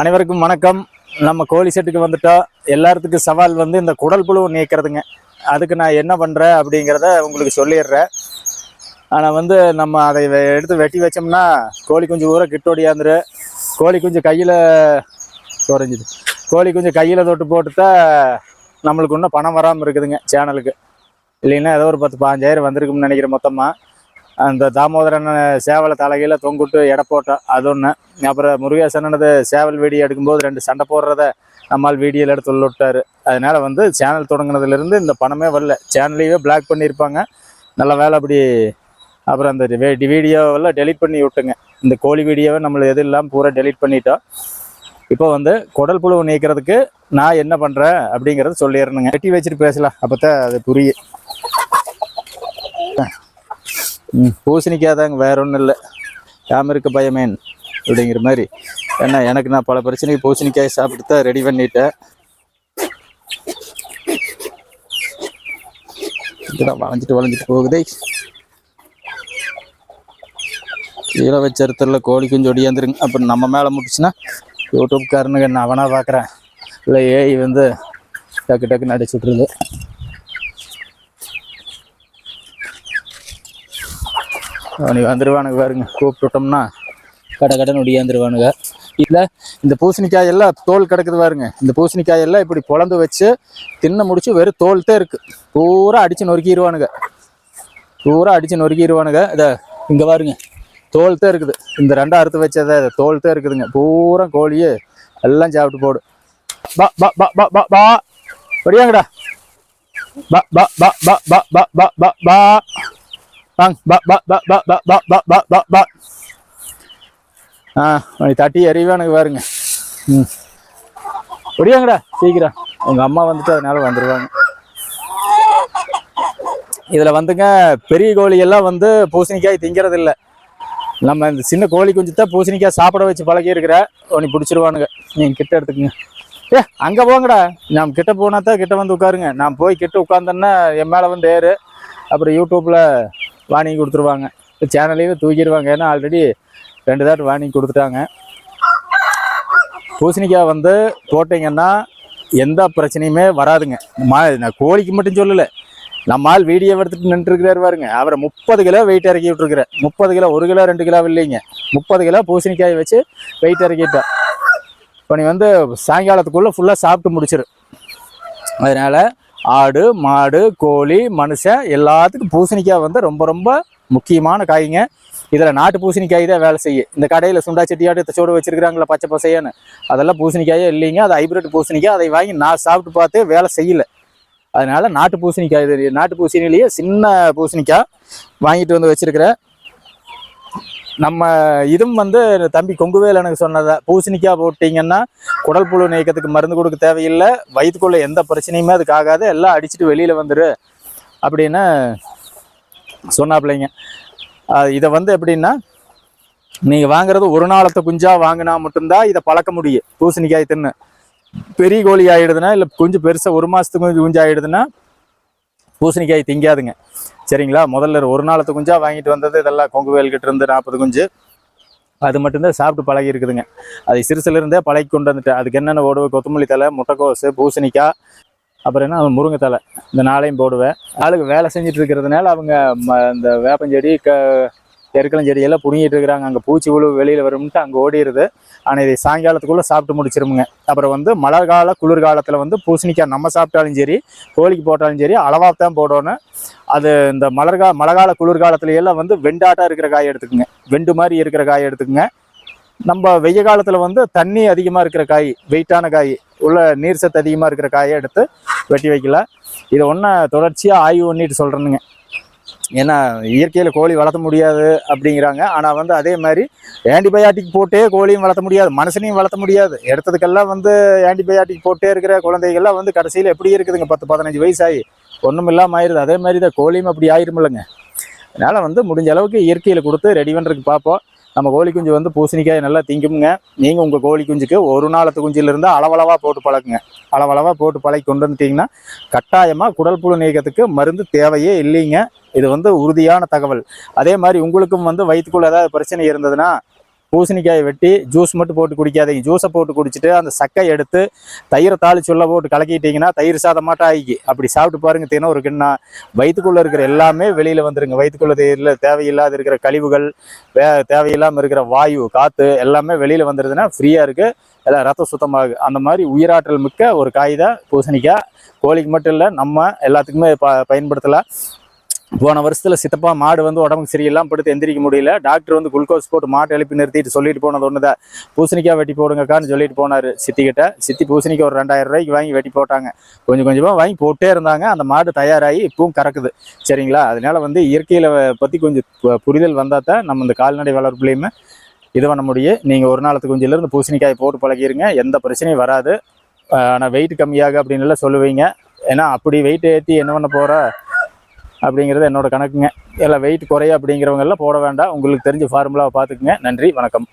அனைவருக்கும் வணக்கம். நம்ம கோழி செட்டுக்கு வந்துட்டோம் எல்லாத்துக்கும் சவால் வந்து இந்த குடல் புழு நீக்கிறதுங்க. அதுக்கு நான் என்ன பண்ணுறேன் அப்படிங்கிறத உங்களுக்கு சொல்லிடுறேன். ஆனால் வந்து நம்ம அதை எடுத்து வெட்டி வச்சோம்னா கோழி குஞ்சு ஊற கிட்டோடியாந்துரு கோழி குஞ்சு கையில் குறைஞ்சிது கோழி குஞ்சு கையில் தொட்டு போட்டுட்டா நம்மளுக்கு இன்னும் பணம் வராமல் இருக்குதுங்க சேனலுக்கு இல்லைன்னா ஏதோ ஒரு பத்து பாஞ்சாயிரம் வந்திருக்கும்னு நினைக்கிறேன் மொத்தமாக அந்த தாமோதரன் சேவலை தலைகையில் தொங்குட்டு எடை போட்டோம் அது ஒன்று அப்புறம் முருகேசனது சேவல் வீடியோ எடுக்கும்போது ரெண்டு சண்டை போடுறத நம்மால் வீடியோவில் எடுத்து விட்டார் அதனால் வந்து சேனல் தொடங்கினதுலேருந்து இந்த பணமே வரல. சேனலையே பிளாக் பண்ணியிருப்பாங்க. நல்ல வேலை அப்படி. அப்புறம் அந்த வே- வீடியோவெல்லாம் டெலீட் பண்ணி விட்டுங்க. இந்த கோழி வீடியோவை நம்மள எது இல்லாமல் பூரா டெலிட் பண்ணிட்டோம். இப்போ வந்து குடல் புழு நீக்கிறதுக்கு நான் என்ன பண்ணுறேன் அப்படிங்கிறத சொல்லிடுறேனுங்க வெட்டி வச்சுட்டு பேசலாம். அப்போ தான் அது புரியும். பூசணிக்காய் தாங்க வேற ஒன்றும் இல்லை. யாம இருக்க பயமேன் அப்படிங்கிற மாதிரி. ஏன்னா எனக்கு நான் பல பிரச்சனைக்கு பூசணிக்காய் சாப்பிட்டு தான் ரெடி பண்ணிட்டேன். இதெல்லாம் வளைஞ்சிட்டு வளைஞ்சிட்டு போகுதே. கீழே வச்ச இடத்துல கோழி கொஞ்சம் ஒடியாந்துருங்க அப்புறம் நம்ம மேலே முட்டுச்சுன்னா யூடியூப்காரனுங்க நான் அவனாக பார்க்குறேன் இல்லை ஏஐ வந்து டக்கு டக்குன்னு அடிச்சு அவனுக்கு வந்துடுவானுங்க பாருங்க கூப்பிட்டுட்டோம்னா கடை கடன் ஒடியாந்துருவானுங்க இல்லை இந்த பூசணிக்காய் எல்லாம் தோல் கிடக்குது பாருங்க இந்த பூசணிக்காய் எல்லாம் இப்படி பொழந்து வச்சு தின்ன முடிச்சு வெறும் தோல் தான் இருக்கு பூரா அடிச்சு நொறுக்கிடுவானுங்க பூரா அடிச்சு நொறுக்கிடுவானுங்க இதை இங்க பாருங்க தோல் தான் இருக்குது இந்த ரெண்டா அறுத்து வச்சதை தோல் தான் இருக்குதுங்க பூரா கோழியே எல்லாம் சாப்பிட்டு போடு பா பா பா பா பா பா படியாங்கடா பா பா பா பா பா பா பா பா வாங்க பா பா பா பா பா பா பா பா பா பா ஆ உனக்கு தட்டி எறிவே எனக்கு பாருங்க. ம். ஒடியாங்கடா சீக்கிரம். உங்கள் அம்மா வந்துட்டு அதனால வந்துடுவாங்க இதில் வந்துங்க பெரிய கோழியெல்லாம் வந்து பூசணிக்காய் திங்கிறது இல்லை நம்ம இந்த சின்ன கோழி குஞ்சு தான் பூசணிக்காய் சாப்பிட வச்சு பழகி இருக்கிற உனக்கு பிடிச்சிருவானுங்க. நீங்கள் கிட்ட எடுத்துக்கங்க. ஏ அங்கே போங்கடா. நாம் கிட்ட போனா தான் கிட்ட வந்து உட்காருங்க. நான் போய் கிட்ட உட்காந்தேன்னா என் மேலே வந்து ஏறு. அப்புறம் யூடியூப்பில் வார்னிங் கொடுத்துருவாங்க. சேனலையே தூக்கிடுவாங்க. ஏன்னா ஆல்ரெடி ரெண்டு தாட்டு வார்னிங் கொடுத்துட்டாங்க. பூசணிக்காய் வந்து போட்டிங்கன்னா எந்த பிரச்சனையுமே வராதுங்க. மா நான் கோழிக்கு மட்டும் சொல்லலை. நம்ம ஆள் வீடியோ எடுத்துட்டு நின்றுருக்கிறாரு பாருங்க. அவரை முப்பது கிலோ வெயிட் இறக்கி விட்டுருக்குறேன் முப்பது கிலோ ஒரு கிலோ ரெண்டு கிலோ இல்லைங்க. முப்பது கிலோ பூசணிக்காய் வச்சு வெயிட் இறக்கிட்டேன் இப்போ நீ வந்து சாயங்காலத்துக்குள்ளே ஃபுல்லாக சாப்பிட்டு முடிச்சிரு. அதனால ஆடு மாடு கோழி மனுஷன் எல்லாத்துக்கும் பூசணிக்காய் வந்து ரொம்ப ரொம்ப முக்கியமான காய்ங்க. இதில் நாட்டு பூசணிக்காய் தான் வேலை செய்யும் இந்த கடையில் சுண்டா செட்டியாட்டு சோடு வச்சிருக்கிறாங்களா பச்சை பசையான்னு அதெல்லாம் பூசணிக்காயே இல்லைங்க. அது ஹைப்ரிட் பூசணிக்காய். அதை வாங்கி நான் சாப்பிட்டு பார்த்து வேலை செய்யல. அதனால் நாட்டு பூசணிக்காய் இது நாட்டு பூசணிலேயே சின்ன பூசணிக்காய் வாங்கிட்டு வந்து வச்சுருக்கிறேன். நம்ம இதுவும் வந்து தம்பி கொங்குவேல் எனக்கு சொன்னதா பூசணிக்காய் போட்டிங்கன்னா குடல் புழு நீக்கத்துக்கு மருந்து கொடுக்க தேவையில்லை. வயிற்றுக்குள்ளே எந்த பிரச்சனையுமே அதுக்கு ஆகாது. எல்லாம் அடிச்சுட்டு வெளியில் வந்துடு அப்படின்னு சொன்னாப்பிள்ளைங்க. இதை வந்து எப்படின்னா நீங்கள் வாங்குறது ஒரு நாளத்தை குஞ்சாக வாங்கினா மட்டும்தான் இதை பழக்க முடியும். பூசணிக்காய் தின்னு. பெரிய கோழி ஆகிடுதுன்னா இல்லை குஞ்சு பெருசாக ஒரு மாதத்துக்கு கொஞ்சம் குஞ்சு ஆகிடுதுன்னா பூசணிக்காய் திங்காதுங்க. சரிங்களா? முதல்ல ஒரு நாளத்து குஞ்சா வாங்கிட்டு வந்தது இதெல்லாம் கொங்கு வயல்கிட்ட இருந்து நாற்பது குஞ்சு. அது மட்டும்தான் சாப்பிட்டு பழகி இருக்குதுங்க. அதை சிறுசுலேருந்தே பழகி கொண்டு வந்துட்டேன். அதுக்கு என்னென்ன போடுவேன்? கொத்தமல்லி தலை முட்டைக்கோசு பூசணிக்காய் அப்புறம் என்ன? முருங்கை தலை இந்த நாளையும் போடுவேன். ஆளுக்கு வேலை செஞ்சுட்டு இருக்கிறதுனால அவங்க ம- இந்த வேப்பஞ்செடி க எருக்கலஞ்செடியெல்லாம் புடுங்கிட்டு இருக்கிறாங்க. அங்கே பூச்சி உழு வெளியில் வரும்ட்டு அங்கே ஓடிடுது ஆனால் இதை சாயங்காலத்துக்குள்ளே சாப்பிட்டு முடிச்சிருமுங்க. அப்புறம் வந்து மழை கால குளிர்காலத்தில் வந்து பூசணிக்காய் நம்ம சாப்பிட்டாலும் சரி கோழிக்கு போட்டாலும் சரி அளவாக தான் போடணும். அது இந்த மலர்கா மழைக்கால குளிர்காலத்துல எல்லாம் வந்து வெண்டாட்டாக இருக்கிற காய் எடுத்துக்குங்க. வெண்டு மாதிரி இருக்கிற காய் எடுத்துக்குங்க. நம்ம வெய்ய காலத்தில் வந்து தண்ணி அதிகமாக இருக்கிற காய் வெயிட்டான காய் உள்ள நீர் சத்து அதிகமாக இருக்கிற காயை எடுத்து வெட்டி வைக்கலாம் இதை ஒன்றா தொடர்ச்சியாக ஆய்வு பண்ணிட்டு சொல்கிறேனுங்க ஏன்னா இயற்கையில் கோழி வளர்த்த முடியாது அப்படிங்கிறாங்க. ஆனால் வந்து அதே மாதிரி ஆன்டிபயாட்டிக் போட்டே கோழியும் வளர்த்த முடியாது மனுஷனையும் வளர்த்த முடியாது. எடுத்ததுக்கெல்லாம் வந்து ஆன்டிபயாட்டிக் போட்டே இருக்கிற குழந்தைகள்லாம் வந்து கடைசியில் எப்படி இருக்குதுங்க? பத்து பதினஞ்சு வயசாகி ஒன்றும் இல்லாமல் ஆயிடுது அதே மாதிரி தான் கோழியும் அப்படி ஆயிருமில்லைங்க. அதனால் வந்து முடிஞ்ச அளவுக்கு இயற்கையில் கொடுத்து ரெடி பண்ணுறதுக்கு பார்ப்போம். நம்ம கோழி குஞ்சு வந்து பூசணிக்காய் நல்லா திங்குங்க. நீங்கள் உங்கள் கோழி குஞ்சுக்கு ஒரு நாளத்து குஞ்சிலிருந்து அளவளவாக போட்டு பழக்குங்க அளவளவாக போட்டு பழகி கொண்டு வந்துட்டீங்கன்னா கட்டாயமாக குடல் புழு நீக்கத்துக்கு மருந்து தேவையே இல்லைங்க. இது வந்து உறுதியான தகவல். அதே மாதிரி உங்களுக்கும் வந்து வயிற்றுக்குள்ள ஏதாவது பிரச்சனை இருந்ததுன்னா பூசணிக்காயை வெட்டி ஜூஸ் மட்டும் போட்டு குடிக்காதீங்க. ஜூஸை போட்டு குடிச்சிட்டு அந்த சக்கை எடுத்து தயிரை தாளிச்சு உள்ள போட்டு கலக்கிட்டீங்கன்னா தயிர் சாதம் மாட்டம் ஆகி அப்படி சாப்பிட்டு பாருங்க தினம் ஒரு கிண்ணா. வயிற்றுக்குள்ளே இருக்கிற எல்லாமே வெளியில் வந்துருங்க. வயிற்றுக்குள்ளே தெரியல தேவையில்லாத இருக்கிற கழிவுகள் வே தேவையில்லாமல் இருக்கிற வாயு காற்று எல்லாமே வெளியில் வந்துடுதுன்னா ஃப்ரீயாக இருக்குது எல்லாம் ரத்தம் சுத்தமாகுது அந்த மாதிரி உயிராற்றல் மிக்க ஒரு காய் தான் பூசணிக்காய். கோழிக்கு மட்டும் இல்லை நம்ம எல்லாத்துக்குமே ப பயன்படுத்தலாம். போன வருஷத்தில் சித்தப்பா மாடு வந்து உடம்புக்கு சரியில்லாமல் படுத்து எந்திரிக்க முடியல. டாக்டர் வந்து குளுக்கோஸ் போட்டு மாட்டை எழுப்பி நிறுத்திட்டு சொல்லிட்டு போனது ஒன்று தான் பூசணிக்காய் வெட்டி போடுங்கக்கான்னு சொல்லிட்டு போனார் சித்திக்கிட்ட சித்தி பூசணிக்காய் ஒரு ரெண்டாயிரம் ரூபாய்க்கு வாங்கி வெட்டி போட்டாங்க. கொஞ்சம் கொஞ்சமாக வாங்கி போட்டே இருந்தாங்க. அந்த மாடு தயாராகி இப்பவும் கறக்குது. சரிங்களா? அதனால வந்து இயற்கையில் பற்றி கொஞ்சம் புரிதல் வந்தால் தான் நம்ம இந்த கால்நடை வளர்ப்புலையுமே இது பண்ண முடியும். நீங்கள் ஒரு நாளத்துக்கு கொஞ்சிலிருந்து பூசணிக்காய் போட்டு பழகிருங்க. எந்த பிரச்சனையும் வராது. ஆனால் வெயிட் கம்மியாக அப்படின்னு எல்லாம் சொல்லுவீங்க. ஏன்னா அப்படி வெயிட் ஏற்றி என்ன பண்ண போகிற அப்படிங்கிறது என்னோட கணக்குங்க. எல்லாம் வெயிட் குறைய அப்படிங்கிறவங்க எல்லாம் போட வேண்டாம். உங்களுக்கு தெரிஞ்ச ஃபார்முலாவை பார்த்துக்குங்க. நன்றி வணக்கம்.